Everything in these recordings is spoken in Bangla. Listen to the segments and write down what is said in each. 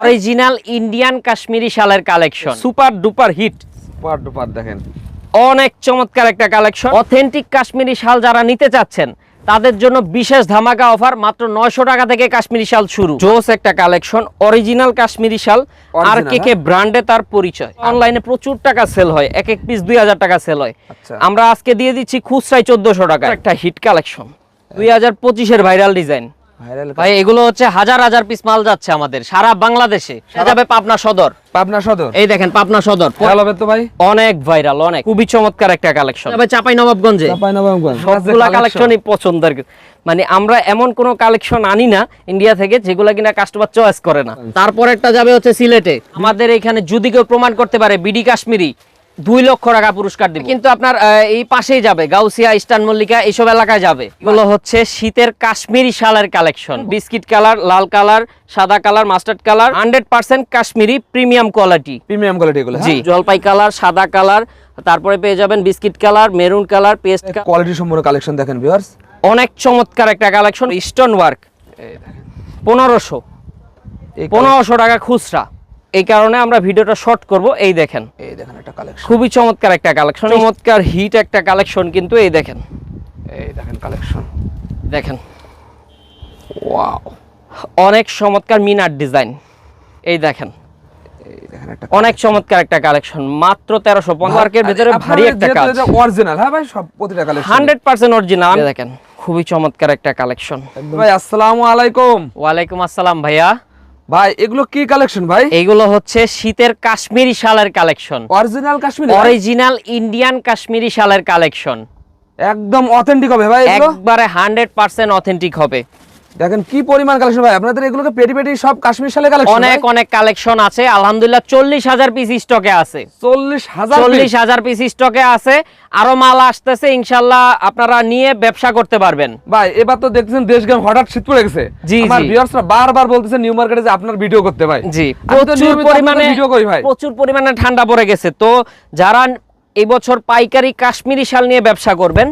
Original Indian Kashmiri শালের collection super duper hit par to par দেখেন। অনেক চমৎকার একটা কালেকশন অথেন্টিক কাশ্মীরি শাল যারা নিতে চাচ্ছেন তাদের জন্য বিশেষ ধামাকা অফার মাত্র নয়শো টাকা থেকে কাশ্মীরি শাল শুরু। জোস একটা কালেকশন অরিজিনাল কাশ্মীরি শাল আর কে কে ব্র্যান্ডে তার পরিচয়। অনলাইনে প্রচুর টাকা সেল হয় এক এক পিস দুই হাজার টাকা সেল হয়। আচ্ছা। আমরা আজকে দিয়ে দিচ্ছি খুচরায় চোদ্দশো টাকা একটা হিট কালেকশন দুই হাজার পঁচিশের ভাইরাল ডিজাইন ভাই এগুলো হচ্ছে হাজার হাজার পিস মাল যাচ্ছে আমাদের সারা বাংলাদেশে। যাবে পাবনা সদর। পাবনা সদর? এই দেখেন পাবনা সদর। তো ভাই? অনেক ভাইরাল অনেক। খুবই চমৎকার একটা কালেকশন তবে চাপাই নবাবগঞ্জে। চাপাই নবাবগঞ্জ। সবগুলা কালেকশনই পছন্দের। মানে আমরা এমন কোন কালেকশন আনি না ইন্ডিয়া থেকে যেগুলা কিনা কাস্টমার চয়েস করে না। তারপর একটা যাবে হচ্ছে সিলেটে। আমাদের এখানে যদি কেউ প্রমাণ করতে পারে বিডি কাশ্মীরি দুই লক্ষ টাকা পুরস্কার দিব। কিন্তু আপনার এই পাশেই যাবে গাউসিয়া ইস্টার্ন মল্লিকা এইসব এলাকায় যাবে। এগুলো হচ্ছে শীতের কাশ্মীরি শালের কালেকশন বিস্কিট কালার লাল কালার সাদা colour mustard colour hundred percent Kashmiri premium quality premium quality এগুলো জি জলপাই কালার সাদা কালার তারপরে পেয়ে যাবেন biscuit colour maroon colour paste quality সম্পূর্ণ কালেকশন দেখেন ভিউয়ার্স অনেক চমৎকার একটা কালেকশন স্টোন ওয়ার্ক পনেরোশো। পনেরোশো টাকা খুচরা। এই কারণে আমরা ভিডিওটা শর্ট করব। এই দেখেন। এই দেখেন একটা কালেকশন খুবই চমৎকার একটা কালেকশন চমৎকার হিট একটা কালেকশন কিন্তু এই দেখেন। এই দেখেন কালেকশন দেখেন। ওয়াও অনেক চমৎকার মিনার ডিজাইন এই দেখেন। এই দেখেন একটা অনেক চমৎকার একটা কালেকশন মাত্র তেরোশো পঞ্চাশের ভিতরে ভারী একটা কাজ। অরিজিনাল হ্যাঁ ভাই সব প্রতিটা কালেকশন হান্ড্রেড পার্সেন্ট অরিজিনাল দেখেন খুবই চমৎকার একটা কালেকশন ভাই আসসালামু আলাইকুম। ওয়ালাইকুম আসসালাম ভাইয়া। ভাই এগুলো কি কালেকশন ভাই? এইগুলো হচ্ছে শীতের Kashmiri শালের collection original Kashmiri original Indian Kashmiri শালের collection একদম অথেন্টিক হবে ভাই এগুলো? একবারে হান্ড্রেড পার্সেন্ট অথেন্টিক হবে। দেখেন কি পরিমাণ কালেকশন ভাই আপনাদের এগুলোকে পেটি পেটি সব কাশ্মীর শালে কালেকশন অনেক অনেক কালেকশন আছে আলহামদুলিল্লাহ চল্লিশ হাজার পিস স্টকে আছে। চল্লিশ হাজার চল্লিশ হাজার পিস স্টকে আছে আরও মাল আসতেছে ইনশাল্লাহ আপনারা নিয়ে ব্যবসা করতে পারবেন। ভাই এবার তো দেখতেছেন দেশ গ্রাম হঠাৎ শীত পড়ে গেছে। জি, আমার ভিউয়ার্সরা বারবার বলতেছে নিউ মার্কেটে যে আপনার ভিডিও করতে ভাই। জি প্রচুর পরিমাণে ভিডিও করি ভাই। প্রচুর পরিমাণে ঠান্ডা পড়ে গেছে। তো যারা এবছর বছর পাইকারি কাশ্মীরি শাল নিয়ে ব্যবসা করবেন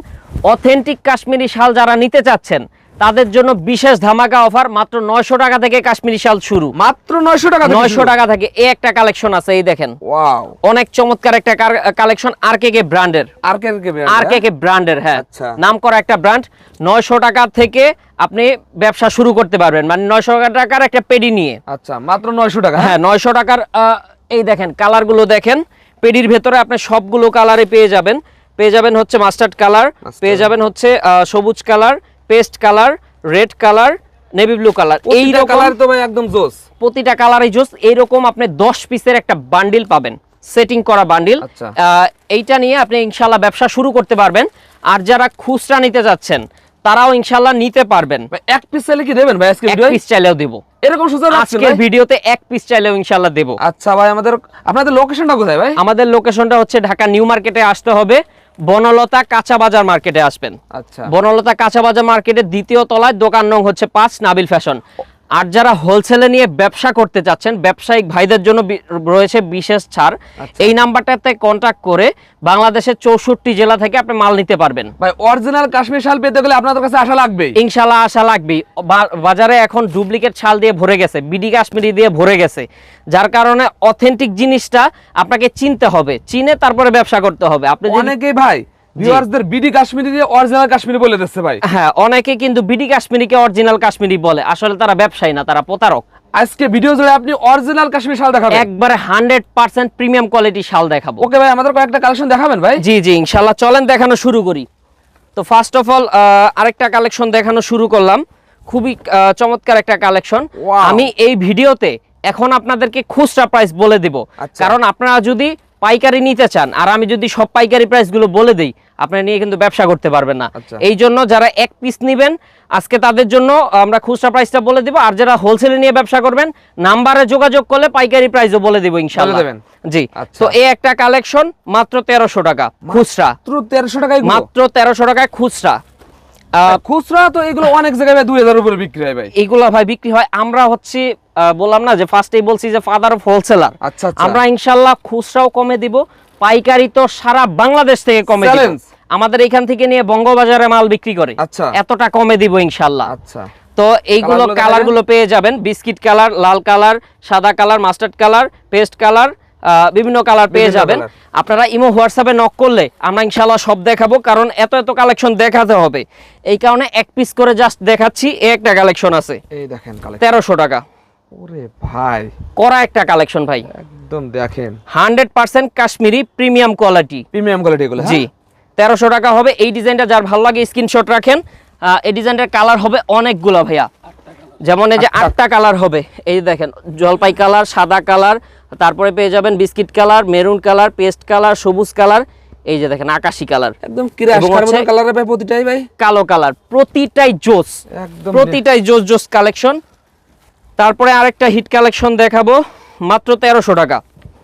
অথেন্টিক কাশ্মীরি শাল যারা নিতে চাচ্ছেন তাদের জন্য বিশেষ ধামাকা অফার মাত্র নয়শো টাকা থেকে কাশ্মীরি শাল শুরু। মাত্র 900 টাকা নয়শো টাকা থেকে এই একটা কালেকশন আছে এই দেখেন। অনেক চমৎকার একটা কালেকশন আর কে কে ব্র্যান্ডের। আর কে কে আর কে হ্যাঁ? কে ব্র্যান্ডের হ্যাঁ। আচ্ছা। নাম করা একটা ব্র্যান্ড। নয়শো টাকা থেকে আপনি ব্যবসা শুরু করতে পারবেন। মানে নয়শো টাকার একটা পেডি নিয়ে। আচ্ছা মাত্র 900 টাকা। হ্যাঁ হ্যাঁ নয়শো টাকার এই দেখেন কালারগুলো দেখেন। পেডির ভেতরে আপনি সবগুলো কালারে পেয়ে যাবেন। পেয়ে যাবেন হচ্ছে মাস্টার্ড কালার পেয়ে যাবেন হচ্ছে সবুজ colour paste colour red colour navy blue colour. এই কালার তো ভাই একদম জোস। প্রতিটা কালারই জোস। এইরকম আপনি দশ পিসের একটা বান্ডিল পাবেন। সেটিং করা বান্ডিল। আচ্ছা। এইটা নিয়ে আপনি ইনশাল্লাহ ব্যবসা শুরু করতে পারবেন। আর যারা খুচরা নিতে যাচ্ছেন তারাও ইনশাল্লাহ নিতে পারবেন। এক পিস চাইলে কি দেবেন ভাই আজকে এক ভিডিও পিস চাইলেও দেবো। এরকম সুযোগ আছে আজকের ভিডিওতে এক পিস চাইলেও ইনশাল্লাহ দেবো। আচ্ছা ভাই আমাদের আপনাদের লোকেশনটা কোথায় ভাই? আমাদের লোকেশনটা হচ্ছে ঢাকা নিউ মার্কেটে আসতে হবে। বনলতা কাঁচা বাজার মার্কেটে আসবেন। আচ্ছা। বনলতা কাঁচা বাজার মার্কেটের দ্বিতীয় তলায় দোকান নং হচ্ছে পাঁচ নাবিল ফ্যাশন। আর যারা হোলসেলে নিয়ে ব্যবসা করতে চাচ্ছেন ব্যবসায়িক ভাইদের জন্য রয়েছে বিশেষ ছাড়। আচ্ছা। এই নাম্বারটাতে কন্ট্যাক্ট করে বাংলাদেশের চৌষট্টি জেলা থেকে আপনি মাল নিতে পারবেন। ভাই অরিজিনাল কাশ্মীর শাল পেতে গেলে আপনাদের কাছে আসা লাগবে ইনশাল্লাহ আশা লাগবেই। বা- বাজারে এখন ডুপ্লিকেট ছাল দিয়ে ভরে গেছে বিডি কাশ্মীরি দিয়ে ভরে গেছে। যার কারণে অথেন্টিক জিনিসটা আপনাকে চিনতে হবে চিনে তারপরে ব্যবসা করতে হবে। আপনি অনেকেই ভাই ভিউয়ার্সদের বিডি কাশ্মীরি দিয়ে অরিজিনাল কাশ্মীরি বলে দিচ্ছে ভাই। হ্যাঁ অনেকে কিন্তু বিডি কাশ্মীরিকে অরিজিনাল কাশ্মীরি বলে। আসলে তারা ব্যবসায়ী না তারা প্রতারক। আজকে ভিডিও জুড়ে আপনি অরিজিনাল কাশ্মীর শাল দেখাবেন? একবারে হান্ড্রেড পার্সেন্ট প্রিমিয়াম কোয়ালিটি শাল দেখাবো। ওকে ভাই আমাদের কয়েকটা কালেকশন দেখাবেন ভাই? জি জি ইনশাল্লাহ চলেন দেখানো শুরু করি। তো ফার্স্ট অফ অল আরেকটা কালেকশন দেখানো শুরু করলাম। খুবই চমৎকার একটা কালেকশন আমি এই ভিডিওতে এখন আপনাদেরকে খুচরা প্রাইস বলে দিব। আচ্ছা। কারণ আপনারা যদি পাইকারি নিতে চান আর আমি যদি সব পাইকারি প্রাইসগুলো বলে দিই আপনারা নিয়ে কিন্তু ব্যবসা করতে পারবেন না। আচ্ছা। এই জন্য যারা এক পিস নেবেন আজকে তাদের জন্য আমরা খুচরা প্রাইসটা বলে দিব আর যারা হোলসেলে নিয়ে ব্যবসা করবেন নাম্বারে যোগাযোগ করলে পাইকারি প্রাইসও বলে দিব ইনশাআল্লাহ। দেবেন। জি। আচ্ছা। তো এই একটা কালেকশন মাত্র তেরোশো টাকা খুচরা। মাত্র তেরোশো টাকায় মাত্র তেরোশো টাকায় খুচরা। খুচরা তো এগুলো অনেক জায়গায় ভাই দুই হাজার উপরে বিক্রি হয় ভাই। এইগুলা ভাই বিক্রি হয় আমরা হচ্ছে বললাম না যে ফার্স্টেই বলছি যে ফাদার অফ হোলসেলার আচ্ছা। আমরা ইনশাল্লাহ খুচরাও কমে দিব পাইকারি তো সারা বাংলাদেশ থেকে কমে দিব। আমাদের এখান থেকে নিয়ে বঙ্গবাজারে মাল বিক্রি করে। আচ্ছা। এতটা কমে দিব ইনশাল্লাহ আচ্ছা। তো এইগুলো কালারগুলো কালারগুলো পেয়ে যাবেন। বিস্কিট কালার লাল কালার সাদা colour mustard colour paste colour বিভিন্ন কালার পেয়ে যাবেন। আপনারা ইমো হোয়াটসঅ্যাপে নক করলে আমরা ইনশাল্লাহ সব দেখাবো কারণ এত এত কালেকশন দেখাতে হবে। এই কারণে এক পিস করে জাস্ট দেখাচ্ছি এই একটা কালেকশন আছে। এই দেখেন কালেকশন তেরোশো টাকা। ওরে ভাই। করা একটা কালেকশন ভাই। একদম দেখেন। Hundred percent Kashmiri premium quality premium quality এগুলো হ্যাঁ? জি। তেরোশো টাকা হবে। এই ডিজাইনটা যার ভালো লাগে স্ক্রিনশট রাখেন। এই ডিজাইনটার কালার হবে অনেকগুলো ভাইয়া। যেমন এই যে আটটা। কালার হবে। এই দেখেন জলপাই কালার সাদা কালার তারপরে পেয়ে যাবেন biscuit colour maroon colour paste colour সবুজ কালার এই যে দেখেন আকাশি কালার একদম কালারে ভাই প্রতিটাই ভাই। কালো কালার প্রতিটাই জোস। প্রতিটাই জোস জোস কালেকশন তারপরে আরেকটা হিট কালেকশন দেখাবো। মাত্র তেরোশো টাকা।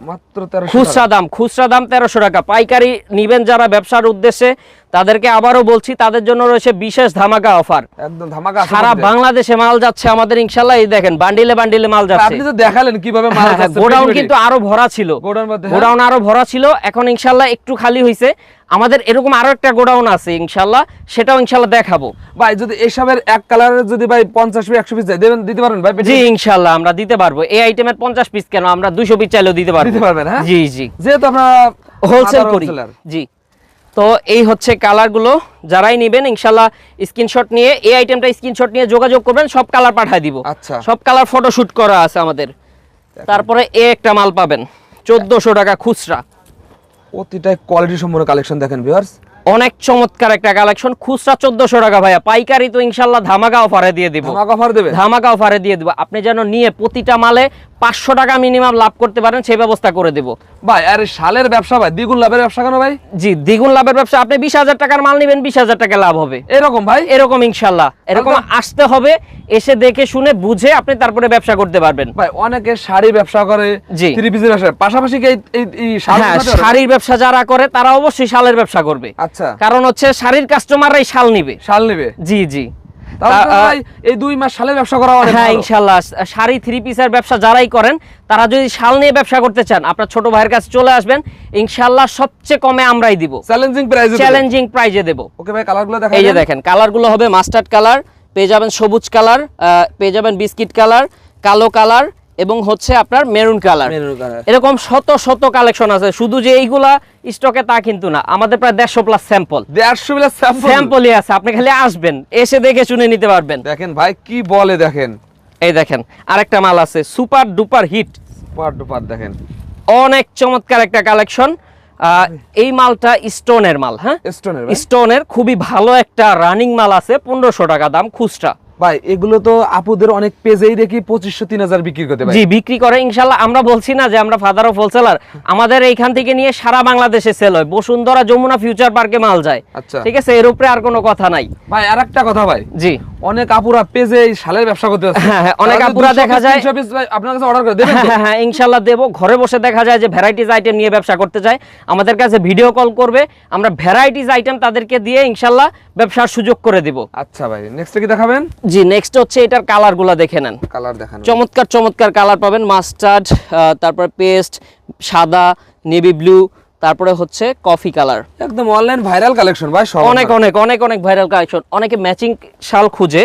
মাত্র 1300 খুচরা দাম খুচরা দাম তেরোশো টাকা। পাইকারি নিবেন যারা ব্যবসার উদ্দেশ্যে তাদেরকে আবারও বলছি তাদের জন্য রয়েছে বিশেষ ধামাকা অফার। একদম ধামাকা সারা বাংলাদেশে মাল যাচ্ছে আমাদের ইনশাল্লাহ এই দেখেন বান্ডিলে বান্ডিলে মাল যাচ্ছে আপনি তো দেখালেন কীভাবে মাল হ্যাঁ, হ্যাঁ, যাচ্ছে, গোডাউন কিন্তু আরও ভরা ছিল। গোডাউন হ্যাঁ। গোডাউন আরও ভরা ছিল এখন ইনশাল্লাহ একটু খালি হয়েছে আমাদের এরকম আরও একটা গোডাউন আছে ইনশাল্লাহ সেটাও ইনশাল্লাহ দেখাবো। ভাই যদি এসবের এক কালারের যদি ভাই 50 পিস 100 পিস দেবেন দিতে পারবেন ভাই? জি ইনশাল্লাহ আমরা দিতে পারব। এই আইটেমের পঞ্চাশ পিস কেন আমরা দুইশো পিস চাইলেও দিতে পারব। দিতে পারবেন, হ্যাঁ? জি জি। যেহেতু আমরা হোলসেল করি। জি। তো এই হচ্ছে কালারগুলো যারাই নেবেন ইনশাল্লাহ স্ক্রিনশট নিয়ে এই আইটেমটা স্ক্রিনশট নিয়ে যোগাযোগ করবেন সব কালার পাঠিয়ে দিব। আচ্ছা। সব কালার ফটোশুট করা আছে আমাদের। তারপরে এ একটা মাল পাবেন চোদ্দশো টাকা খুচরা। প্রতিটা কোয়ালিটি সম্পূর্ণ কালেকশন দেখেন ভিউয়ার্স অনেক চমৎকার একটা কালেকশন খুচরা চোদ্দশো টাকা ভাইয়া। পাইকারি তো ইনশাল্লাহ ধামাকা অফারে দিয়ে দিব। ধামাকা অফার দেবে? ধামাকা অফারে দিয়ে দিব। আপনি যেন নিয়ে প্রতিটা মালে পাঁচশো টাকা মিনিমাম লাভ করতে পারেন সেই ব্যবস্থা করে দিব। ভাই আর শালের ব্যবসা ভাই দ্বিগুণ লাভের ব্যবসা কেন ভাই? জি দ্বিগুণ লাভের ব্যবসা। আপনি বিশ হাজার টাকার মাল নেবেন বিশ হাজার টাকা লাভ হবে। এরকম ভাই? এরকম ইনশাল্লাহ। এরকম আচ্ছা। আসতে হবে এসে দেখে শুনে বুঝে আপনি তারপরে ব্যবসা করতে পারবেন। ভাই অনেকে শাড়ি ব্যবসা করে জি। থ্রি পিসের ব্যবসা পাশাপাশি হ্যাঁ? শাড়ির ব্যবসা যারা করে তারা অবশ্যই শালের ব্যবসা করবে। আচ্ছা। কারণ হচ্ছে শাড়ির কাস্টমাররাই শাল নিবে। শাল নেবে? জি জি। এই দুই মাস শালের ব্যবসা করা হ্যাঁ ইনশাল্লাহ। শাড়ি থ্রি পিসের ব্যবসা যারাই করেন তারা যদি শাল নিয়ে ব্যবসা করতে চান আপনার ছোট ভাইয়ের কাছে চলে আসবেন ইনশাল্লাহ সবচেয়ে কমে আমরাই দিব। চ্যালেঞ্জিং চ্যালেঞ্জিং প্রাইজে দেব। ওকে ভাই কালারগুলো দেখা এই যে দেখেন কালারগুলো হবে মাস্টার্ড কালার পেয়ে যাবেন সবুজ কালার পেয়ে যাবেন বিস্কিট কালার কালো কালার এবং হচ্ছে আপনার মেরুন কালার। এরকম শত শত কালেকশন আছে। শুধু যে এইগুলা স্টকে তা কিন্তু না। আমাদের প্রায় দেড়শো প্লাস স্যাম্পল দেড়শো স্যাম্পল স্যাম্পলই আছে। আপনি খালি আসবেন এসে দেখে শুনে নিতে পারবেন। দেখেন ভাই কি বলে দেখেন। এই দেখেন আরেকটা মাল আছে। Super duper hit super to par দেখেন। অনেক চমৎকার একটা কালেকশন। এই মালটা স্টোনের মাল হ্যাঁ? স্টোনের স্টোনের খুবই ভালো একটা রানিং মাল আছে পনেরোশো টাকা দাম খুচরা। ভাই এগুলো তো আপুদের অনেক পেজেই দেখি পঁচিশশো তিন হাজার বিক্রি করতে জি বিক্রি করে ইনশাল্লাহ আমরা বলছি না যে আমরা ফাদার অফ হোলসেলার আমাদের এইখান থেকে নিয়ে সারা বাংলাদেশে সেল হয়। বসুন্ধরা যমুনা ফিউচার পার্কে মাল যায়। আচ্ছা। ঠিক আছে এর উপরে আর কোনো কথা নাই। ভাই আর একটা কথা ভাই। জি। অনেক আপুরা পেজে এই শালের ব্যবসা করতে হ্যাঁ, হ্যাঁ, অনেক আপুরা দেখা যায়- 300 piece ভাই আপনার কাছে অর্ডার করে দেবেন হ্যাঁ হ্যাঁ ইনশাল্লাহ দেবো। ঘরে বসে দেখা যায় যে ভ্যারাইটিস আইটেম নিয়ে ব্যবসা করতে চায়। আমাদের কাছে ভিডিও কল করবে। আমরা ভ্যারাইটিস আইটেম তাদেরকে দিয়ে ইনশাল্লাহ ব্যবসার সুযোগ করে দিব। আচ্ছা ভাই নেক্সট কি দেখাবেন? জি নেক্সট হচ্ছে এটার কালারগুলো দেখে নেন। কালার দেখেন। চমৎকার চমৎকার কালার পাবেন মাস্টার্ড তারপরে পেস্ট সাদা নেভি ব্লু তারপরে হচ্ছে কফি কালার একদম অনলাইন ভাইরাল কালেকশন ভাই অনেক অনেক অনেক অনেক ভাইরাল কালেকশন অনেকে ম্যাচিং শাল খুঁজে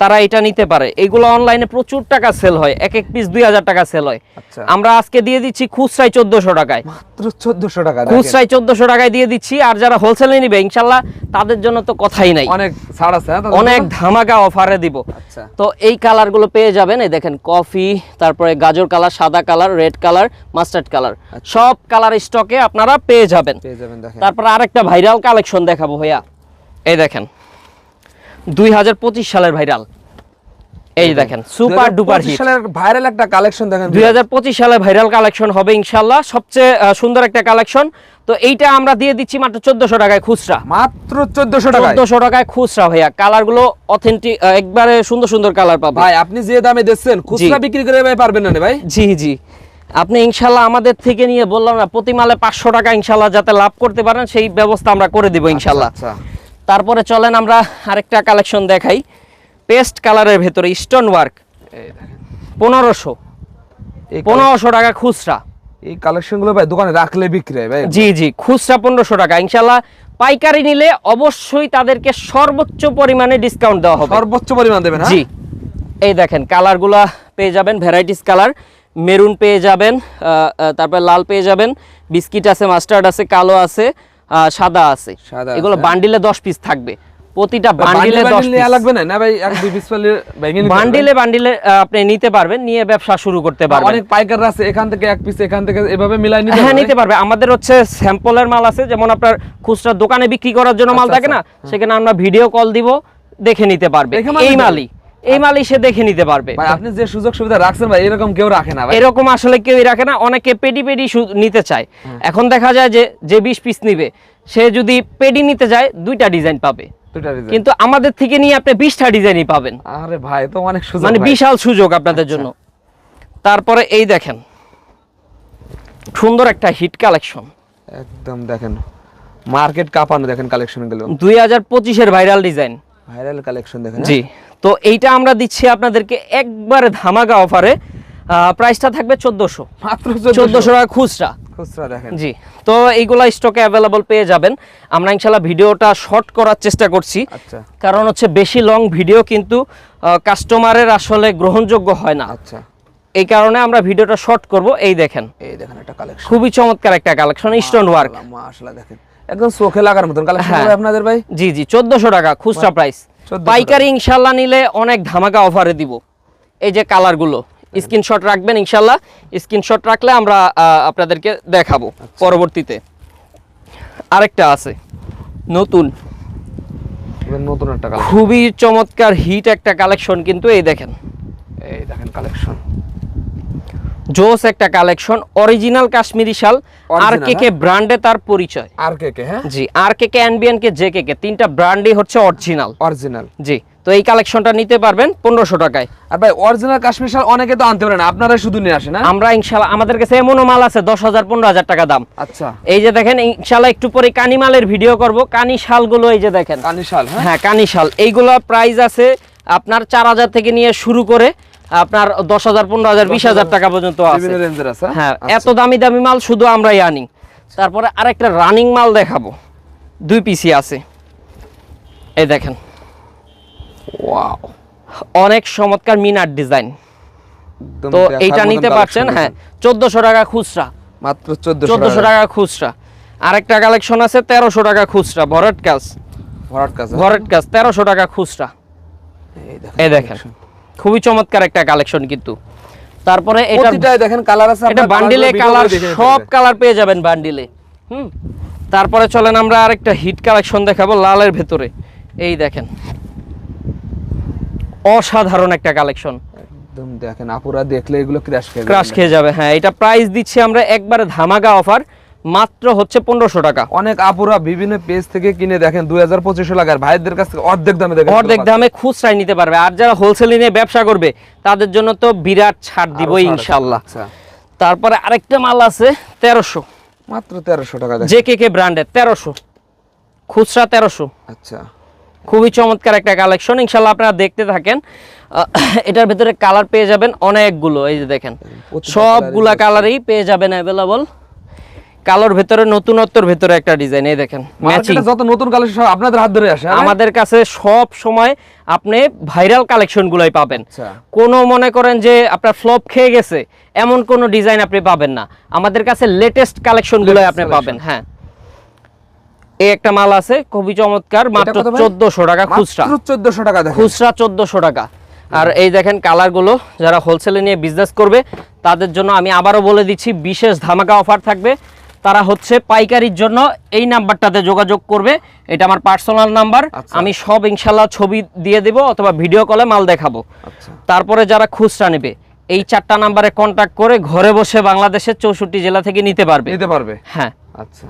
তারা এটা নিতে পারে। এইগুলো অনলাইনে প্রচুর টাকা সেল হয়। এক এক পিস দুই হাজার টাকা সেল হয়। আচ্ছা। আমরা আজকে দিয়ে দিচ্ছি খুচরাই চোদ্দশো টাকায়। মাত্র 1400 টাকা খুচরাই চোদ্দশো টাকায় দিয়ে দিচ্ছি। আর যারা হোলসেলে নিবে ইনশাল্লাহ তাদের জন্য তো কথাই নাই। অনেক ছাড় আছে হ্যাঁ অনেক ধামাকা অফারে দিব। আচ্ছা। তো এই কালারগুলো পেয়ে যাবেন। এই দেখেন কফি তারপরে গাজর কালার সাদা colour red colour mustard colour সব কালার স্টকে আপনারা পেয়ে যাবেন। তারপর আরেকটা ভাইরাল কালেকশন দেখাবো ভাইয়া। এই দেখেন দুই সালের ভাইরাল। এই দেখেন সুপার ডুপার হিট সালের ভাইরাল একটা কালেকশন দেখেন সালে ভাইরাল কালেকশন হবে ইনশাল্লাহ সবচেয়ে সুন্দর একটা কালেকশন তো এইটা আমরা দিয়ে দিচ্ছি মাত্র টাকায় খুচরা। মাত্র 1400 টাকা চোদ্দশো টাকায় খুচরা ভাইয়া। কালারগুলো অথেন্টিক একবারে সুন্দর সুন্দর কালার পাবে। ভাই আপনি যে দামে দিচ্ছেন খুচরা বিক্রি করে ভাই পারবেন না ভাই। জি জি। আপনি ইনশাল্লাহ আমাদের থেকে নিয়ে বললাম না প্রতি মালে পাঁচশো টাকা ইনশাল্লাহ যাতে লাভ করতে পারেন সেই ব্যবস্থা আমরা করে দিব ইনশাল্লাহ আচ্ছা। তারপরে চলেন আমরা আরেকটা কালেকশন দেখাই। পেস্ট কালারের ভেতরে স্টোন ওয়ার্ক পনেরোশো। পনেরোশো টাকা খুচরা। এই কালেকশনগুলো ভাই দোকানে রাখলে বিক্রি হয় ভাই। জি জি খুচরা পনেরোশো টাকা। ইনশাল্লাহ পাইকারি নিলে অবশ্যই তাদেরকে সর্বোচ্চ পরিমাণে ডিসকাউন্ট দেওয়া হবে। সর্বোচ্চ পরিমাণ দেবেন হ্যাঁ? জি। এই দেখেন কালারগুলা পেয়ে যাবেন ভ্যারাইটিস কালার মেরুন পেয়ে যাবেন তারপরে লাল পেয়ে যাবেন। বিস্কিট আছে মাস্টার্ড আছে কালো আছে। সাদা আছে। এগুলো বান্ডিলে দশ পিস থাকবে। প্রতিটা বান্ডিলে পিস লাগবে না? না ভাই এক দুই পিস ভেঙে নিতে বান্ডিলে বান্ডিলে আপনি নিতে পারবেন নিয়ে ব্যবসা শুরু করতে পারবেন। অনেক পাইকার আছে এখান থেকে এক পিস এখান থেকে এভাবে মিলাই নিতে হ্যাঁ? নিতে পারবে। আমাদের হচ্ছে স্যাম্পলের মাল আছে যেমন আপনার খুচরা দোকানে বিক্রি করার জন্য মাল আচ্ছা, থাকে না সেখানে আমরা ভিডিও কল দিব দেখে নিতে পারবে। এই মালই। এই মালই সে দেখে নিতে পারবে। ভাই আপনি যে সুযোগ সুবিধা রাখছেন ভাই এরকম কেউ রাখে না ভাই। এরকম আসলে কেউই রাখে না অনেকে পেডি পেডি নিতে চায়। এখন দেখা যায় যে যে বিশ পিস নিবে সে যদি পেডি নিতে যায় দুইটা ডিজাইন পাবে। কিন্তু আমাদের থেকে নিয়ে আপনি বিশটা ডিজাইনই পাবেন। আরে ভাই তো অনেক সুযোগ মানে বিশাল সুযোগ আপনাদের জন্য। তারপরে এই দেখেন সুন্দর একটা হিট কালেকশন। একদম দেখেন মার্কেট কাঁপানো দেখেন কালেকশনগুলো দুই হাজার পঁচিশের ভাইরাল ডিজাইন। ভাইরাল কালেকশন দেখেন জি। তো এইটা আমরা দিচ্ছি আপনাদেরকে একবারে ধামাকা অফারে। প্রাইসটা থাকবে চোদ্দোশো। মাত্র চোদ্দোশো টাকা খুচরা। খুচরা দেখেন। জি তো এইগুলা স্টকে অ্যাভেলেবল পেয়ে যাবেন। আমরা ইনশাল্লাহ ভিডিওটা শর্ট করার চেষ্টা করছি। আচ্ছা। কারণ হচ্ছে বেশি লং ভিডিও কিন্তু কাস্টমারের আসলে গ্রহণযোগ্য হয় না। আচ্ছা। এই কারণে আমরা ভিডিওটা শর্ট করব। এই দেখেন। এই দেখেন একটা কালেকশন খুবই চমৎকার একটা কালেকশন স্টোন ওয়ার্ক মাশাআল্লাহ দেখেন। একদম চোখে লাগার মতন কালেকশন হ্যাঁ। আপনাদের ভাই? জি জি চোদ্দশো টাকা খুচরা প্রাইস 1400 পাইকারি ইনশাল্লাহ নিলে অনেক ধামাকা অফারে দিব। এই যে কালারগুলো স্ক্রিনশট রাখবেন ইনশাল্লাহ। স্ক্রিনশট রাখলে আমরা আপনাদেরকে দেখাবো আচ্ছা। পরবর্তীতে। আরেকটা আছে নতুন। নতুন একটা খুবই চমৎকার হিট একটা কালেকশন কিন্তু এই দেখেন। এই দেখেন কালেকশন জোস একটা কালেকশন অরিজিনাল কাশ্মীরি শাল। আর কে কে ব্র্যান্ডে তার পরিচয়? আর কে কে হ্যাঁ? জি আর কে কে এনবিএন কে জে কে কে তিনটা ব্র্যান্ডই হচ্ছে অরিজিনাল। অরিজিনাল। জি তো এই কালেকশনটা নিতে পারবেন পনেরোশো টাকায়। আর ভাই অরিজিনাল কাশ্মীর শাল অনেকে তো আনতে পারে না আপনারা শুধু নিয়ে আসেন হ্যাঁ? আমরা ইনশাল্লাহ আমাদের কাছে এমনও মাল আছে দশ হাজার পনেরো হাজার টাকা দাম। আচ্ছা। এই যে দেখেন ইনশাল্লাহ একটু পরে কানি মালের ভিডিও করব। কানি শালগুলো এই যে দেখেন। কানি শাল হ্যাঁ? হ্যাঁ কানি শাল। এইগুলো প্রাইস আছে আপনার চার হাজার থেকে নিয়ে শুরু করে আপনার দশ হাজার পনেরো হাজার বিশ হাজার টাকা পর্যন্ত আছে। আছে হ্যাঁ? আচ্ছা। এত দামি দামি মাল শুধু আমরাই আনি। তারপরে আরেকটা রানিং মাল দেখাবো। দুই পিসি আছে। এই দেখেন। ওয়াও অনেক চমৎকার মিনার ডিজাইন তো এইটা নিতে পারছেন? হ্যাঁ চোদ্দশো টাকা খুচরা। মাত্র 1400 চোদ্দশো টাকা। খুচরা। আরেকটা কালেকশন আছে তেরোশো টাকা খুচরা ভরট কাজ। ভরাট কাজ হ্যাঁ? ভরট কাজ তেরোশো টাকা খুচরা। এই দেখেন। খুবই চমৎকার একটা কালেকশন কিন্তু। তারপরে এটা দেখেন কালার আছে এটা বান্ডিলে কালার video করে দেখে নিতে সব কালার পেয়ে যাবেন বান্ডিলে হুম? তারপরে চলেন আমরা আরেকটা হিট কালেকশন দেখাবো লালের ভেতরে। এই দেখেন। অসাধারণ একটা কালেকশন একদম দেখেন আপুরা দেখলে এগুলো ক্র্যাশ খেয়ে ক্রাশ খেয়ে যাবে হ্যাঁ। এটা প্রাইস দিচ্ছি আমরা একবারে ধামাকা অফার মাত্র হচ্ছে পনেরোশো টাকা। অনেক আপুরা বিভিন্ন পেজ থেকে কিনে দেখেন দুই হাজার পঁচিশশো লাগার ভাইদের কাছ থেকে অর্ধেক দামে দেখেন। অর্ধেক দামে খুচরাই নিতে পারবে। আর যারা হোলসেল নিয়ে ব্যবসা করবে তাদের জন্য তো বিরাট ছাড় দিব ইনশাল্লাহ আচ্ছা। তারপরে আরেকটা মাল আছে তেরোশো। মাত্র তেরোশো টাকা যে কে কে ব্র্যান্ডের তেরোশো। খুচরা তেরোশো। আচ্ছা। খুবই চমৎকার একটা কালেকশন ইনশাল্লাহ আপনারা দেখতে থাকেন। এটার ভিতরে কালার পেয়ে যাবেন অনেকগুলো এই যে দেখেন। সবগুলা কালারই পেয়ে যাবেন অ্যাভেলেবল কালোর ভেতরে নতুনত্বর ভেতরে একটা ডিজাইন এই দেখেন ম্যাচিং যত নতুন কালেকশন আপনাদের হাত ধরে আসে? আমাদের কাছে সব সময় আপনি ভাইরাল কালেকশন গুলাই পাবেন। আচ্ছা। কোনো মনে করেন যে আপনার ফ্লপ খেয়ে গেছে এমন কোনো ডিজাইন আপনি পাবেন না। আমাদের কাছে লেটেস্ট কালেকশন গুলাই আপনি পাবেন হ্যাঁ। এই একটা মাল আছে খুবই চমৎকার মাত্র কত ভাই? চোদ্দশো টাকা খুচরা। মাত্র চোদ্দশো টাকা দেখেন। খুচরা চোদ্দশো টাকা। আর এই দেখেন কালারগুলো যারা হোলসেলে নিয়ে বিজনেস করবে তাদের জন্য আমি আবারও বলে দিচ্ছি বিশেষ ধামাকা অফার থাকবে। তারা হচ্ছে পাইকারির জন্য এই নাম্বারটাতে যোগাযোগ করবে। এটা আমার পার্সোনাল নাম্বার। আচ্ছা। আমি সব ইনশাল্লাহ ছবি দিয়ে দেব অথবা ভিডিও কলে মাল দেখাবো। আচ্ছা। তারপরে যারা খুচরা নেবে এই চারটা নাম্বারে কন্ট্যাক্ট করে ঘরে বসে বাংলাদেশের চৌষট্টি জেলা থেকে নিতে পারবে। নিতে পারবে? হ্যাঁ। আচ্ছা।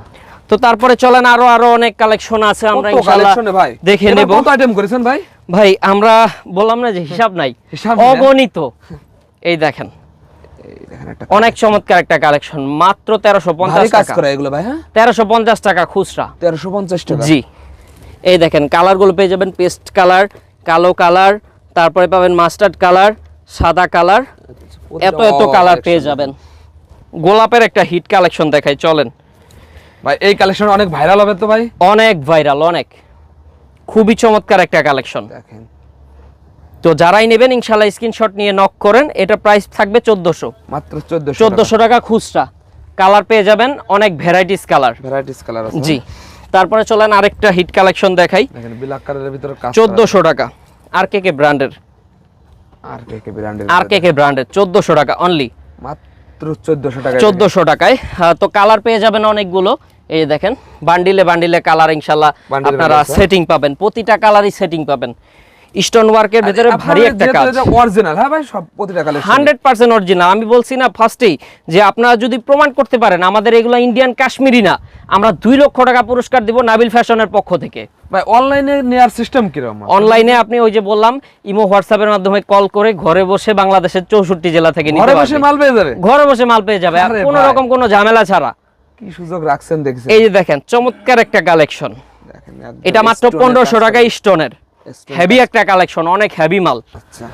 তো তারপরে চলেন আরও আরও অনেক কালেকশন আছে আমরা কত ইনশাল্লাহ ভাই? দেখে নেব। কত আইটেম করেছেন ভাই? ভাই আমরা বললাম না যে হিসাব নাই। অগণিত। এই দেখেন। অনেক চমৎকার একটা কালেকশন মাত্র তেরোশো পঞ্চাশ টাকা। এগুলো ভাই হ্যাঁ? তেরোশো পঞ্চাশ টাকা খুচরা। তেরোশো পঞ্চাশ টাকা। জি। এই দেখেন কালারগুলো পেয়ে যাবেন পেস্ট কালার কালো কালার তারপরে পাবেন মাস্টার্ড কালার সাদা কালার। এত এত কালার পেয়ে যাবেন। গোলাপের একটা হিট কালেকশন দেখাই চলেন। ভাই এই কালেকশন অনেক ভাইরাল হবে তো ভাই? অনেক ভাইরাল অনেক। খুবই চমৎকার একটা কালেকশন দেখেন। তো যারাই নেবেন ইনশাল্লাহ স্ক্রিনশট নিয়ে নক করেন। এটা প্রাইস থাকবে চোদ্দোশো। মাত্র 1400 চোদ্দোশো টাকা খুচরা। কালার পেয়ে যাবেন অনেক ভ্যারাইটিস কালার ভ্যারাইটিস কালার আছে। জি। তারপরে চলেন আরেকটা হিট কালেকশন দেখাই। দেখেন ব্ল্যাক কালারের ভিতরে চোদ্দোশো টাকা। আর কে কে ব্র্যান্ডের আর কে কে ব্র্যান্ডের আর কে কে ব্র্যান্ডের চোদ্দোশো টাকা অনলি মাত্র 1400 টাকা চোদ্দোশো টাকায়। তো কালার পেয়ে যাবেন অনেকগুলো। এই দেখেন বান্ডিলে বান্ডিলে কালার ইনশাল্লাহ আপনারা সেটিং পাবেন। প্রতিটা কালারই সেটিং পাবেন। স্টোন ওয়ার্কের ভিতরে ভারী একটা কাজ। অরিজিনাল হ্যাঁ ভাই সব প্রতিটা কালেকশন হান্ড্রেড পার্সেন্ট অরিজিনাল আমি বলছি না ফার্স্টেই যে আপনারা যদি প্রমাণ করতে পারেন আমাদের এগুলো ইন্ডিয়ান কাশ্মীরি না আমরা দুই লক্ষ টাকা পুরস্কার দিব নাবিল ফ্যাশনের পক্ষ থেকে। ভাই অনলাইনে নেয়ার সিস্টেম কীরকম অনলাইনে আপনি ওই যে বললাম ইমো হোয়াটসঅ্যাপের মাধ্যমে কল করে ঘরে বসে বাংলাদেশের চৌষট্টি জেলা থেকে নিতে ঘরে বসে মাল পেয়ে যাবে? ঘরে বসে মাল পেয়ে যাবে। কোনো রকম কোনো ঝামেলা ছাড়া। কি সুযোগ রাখছেন দেখছেন। এই যে দেখেন চমৎকার একটা কালেকশন দেখেন এটা মাত্র stone এর পনেরোশো কাজ টাকা স্টোনের হেভি একটা কালেকশন অনেক হেভি মাল। আচ্ছা।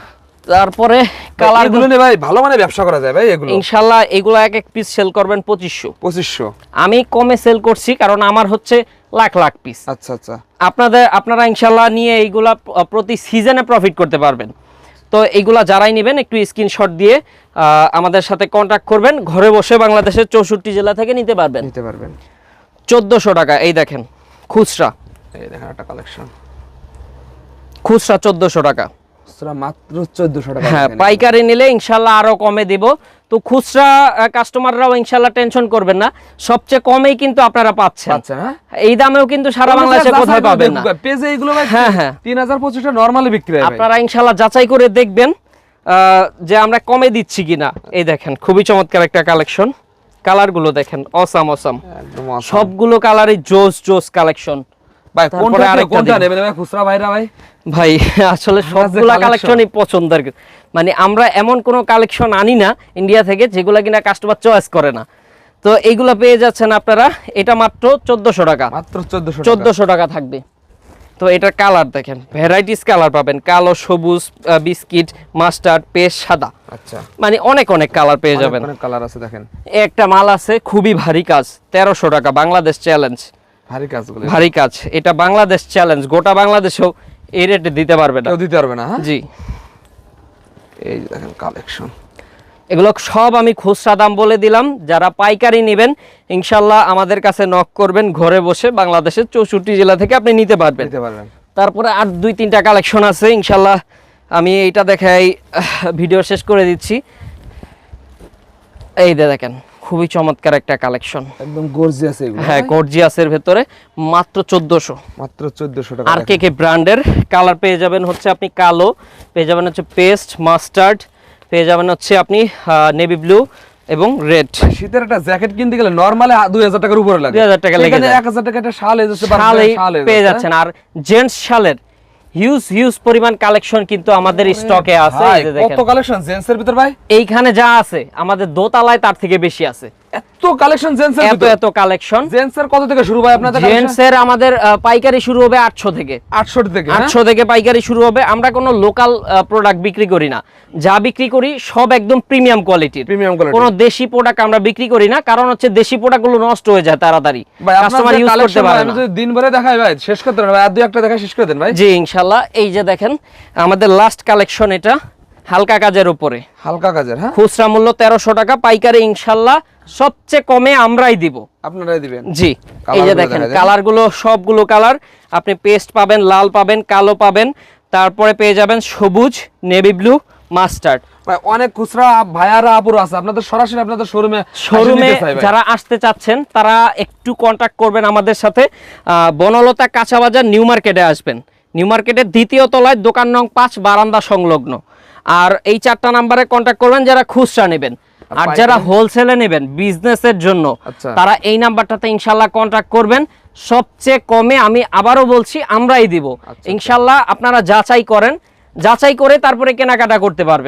তারপরে কালারগুলো নিয়ে ভাই ভালো মানে ব্যবসা করা যায় ভাই এগুলো। ইনশাল্লাহ এগুলো এক এক পিস সেল করবেন পঁচিশশো। পঁচিশশো। আমি কমে সেল করছি কারণ আমার হচ্ছে লাখ লাখ পিস আচ্ছা আচ্ছা। আপনাদের আপনারা ইনশাল্লাহ নিয়ে এইগুলা প্রতি সিজনে প্রফিট করতে পারবেন। তো এইগুলা যারাই নেবেন একটু স্ক্রিনশট দিয়ে আহ, আমাদের সাথে কন্ট্যাক্ট করবেন। ঘরে বসে বাংলাদেশের চৌষট্টি জেলা থেকে নিতে পারবেন। নিতে পারবেন। চোদ্দোশো টাকা এই দেখেন খুচরা। এই দেখেন একটা কালেকশন খুচরা চোদ্দোশো টাকা। মাত্র চোদ্দশো টাকা হ্যাঁ পাইকারি নিলে ইনশাল্লাহ আরও কমে দিব। তো খুচরা কাস্টমাররাও ইনশাল্লাহ টেনশন করবেন না। সবচেয়ে কমেই কিন্তু আপনারা পাচ্ছেন। হ্যাঁ? এই দামেও কিন্তু সারা বাংলাদেশে কোথায় পাবেন না। পেজে এগুলো হ্যাঁ, হ্যাঁ। তিন হাজার পঁচিশটা নর্মালি বিক্রি আপনারা ইনশাল্লাহ যাচাই করে দেখবেন আহ, যে আমরা কমে দিচ্ছি কিনা। এই দেখেন খুবই চমৎকার একটা কালেকশন কালারগুলো দেখেন অসাম অসাম একদম সবগুলো কালারই জোস জোস কালেকশন ভাই কোনটা কোনটা। নেবেন? ভাই খুচরা ভাইরা ভাই? ভাই আসলে সবগুলা collection। কালেকশনই পছন্দের। মানে আমরা এমন কোনো কালেকশন আনি না ইন্ডিয়া থেকে যেগুলা কিনা কাস্টমার চয়েস করে না। তো এইগুলা পেয়ে যাচ্ছেন আপনারা এটা মাত্র চোদ্দশো টাকা। মাত্র চোদ্দশো চোদ্দশো টাকা থাকবে। তো এটার কালার দেখেন ভ্যারাইটিস কালার পাবেন কালো সবুজ বিস্কিট মাস্টার্ড পেস্ট সাদা। আচ্ছা। মানে অনেক অনেক কালার পেয়ে যাবেন। অনেক কালার আছে দেখেন। একটা মাল আছে খুবই ভারী কাজ তেরোশো টাকা বাংলাদেশ চ্যালেঞ্জ ভারী কাজ এটা বাংলাদেশ চ্যালেঞ্জ গোটা বাংলাদেশেও এই রেটে দিতে পারবে না। দিতে পারবে না হ্যাঁ? জি। এই দেখেন কালেকশন এগুলো সব আমি খুচরা দাম বলে দিলাম। যারা পাইকারি নেবেন ইনশাল্লাহ আমাদের কাছে নক করবেন ঘরে বসে বাংলাদেশের চৌষট্টি জেলা থেকে আপনি নিতে পারবেন। পারবেন। তারপরে আর দুই তিনটা কালেকশন আছে ইনশাল্লাহ আমি এইটা দেখাই ভিডিও শেষ করে দিচ্ছি। এই দেখেন। খুবই চমৎকার একটা কালেকশন। একদম গর্জিয়াস এগুলো। হ্যাঁ গর্জিয়াসের ভেতরে মাত্র চোদ্দশো। মাত্র চোদ্দশো টাকা আর কে কে ব্র্যান্ডের কালার পেয়ে যাবেন হচ্ছে আপনি কালো পেয়ে যাবেন হচ্ছে পেস্ট মাস্টার্ড পেয়ে যাবেন হচ্ছে আপনি নেভি ব্লু এবং রেড শীতের একটা জ্যাকেট কিনতে গেলে নরমালি দুই হাজার টাকার উপরে লাগে। 2000 টাকা লেগে এখানে যায়। এক হাজার টাকা একটা শাল এসেছে শালে পেয়ে যাচ্ছেন। আর জেন্টস শালের হিউজ হিউজ পরিমাণ কালেকশন কিন্তু আমাদের স্টকে আছে কত কালেকশন জেন্টস এর ভিতর ভাই? এইখানে যা আছে আমাদের দোতলায় তার থেকে বেশি আছে। এত কালেকশন জেন্টসের এত এত কালেকশন জেন্টসের কত থেকে শুরু ভাই আপনাদের জেন্টস আমাদের পাইকারি শুরু হবে আটশো থেকে। 800 থেকে? আটশো থেকে পাইকারি শুরু হবে। আমরা কোনো লোকাল প্রোডাক্ট বিক্রি করি না। যা বিক্রি করি সব একদম প্রিমিয়াম কোয়ালিটির প্রিমিয়াম কোয়ালিটি কোনো দেশি প্রোডাক্ট আমরা বিক্রি করি না। কারণ হচ্ছে দেশি প্রোডাক্টগুলো নষ্ট হয়ে যায় তাড়াতাড়ি। কাস্টমার ইউজ করতে পারে না। দিন ভরে দেখাই ভাই শেষ করতে পারবেন ভাই আর দুই একটা দেখা শেষ করে দেন ভাই। জি এই যে দেখেন আমাদের লাস্ট কালেকশন এটা। হালকা কাজের উপরে। হালকা কাজের হ্যাঁ? খুচরা মূল্য তেরোশো টাকা পাইকারি ইনশাল্লাহ সবচেয়ে কমে আমরাই দিব। আপনারাই দিবেন? জি এই যে দেখেন। কালারগুলো সবগুলো কালার আপনি পেস্ট পাবেন লাল পাবেন কালো পাবেন তারপরে পেয়ে যাবেন সবুজ নেভি ব্লু মাস্টার্ড। ভাই অনেক খুচরা ভাইয়ারা আপুর আছে। আপনাদের সরাসরি আপনাদের শোরুমে শোরুমে যারা আসতে চাচ্ছেন তারা একটু কন্টাক্ট করবেন আমাদের সাথে। আহ, বনলতা কাঁচা বাজার নিউ মার্কেটে আসবেন। নিউ মার্কেটের দ্বিতীয় তলায় দোকান নং পাঁচ বারান্দা সংলগ্ন। আর এই চারটা নাম্বারে কন্ট্যাক্ট করবেন যারা খুচরা নেবেন। আর যারা হোলসেলে নেবেন বিজনেসের জন্য আচ্ছা। তারা এই নাম্বারটাতে ইনশাল্লাহ কন্ট্যাক্ট করবেন। সবচেয়ে কমে আমি আবারও বলছি আমরাই দিব। ইনশাল্লাহ আপনারা যাচাই করেন যাচাই করে তারপরে কেনাকাটা করতে পারবেন।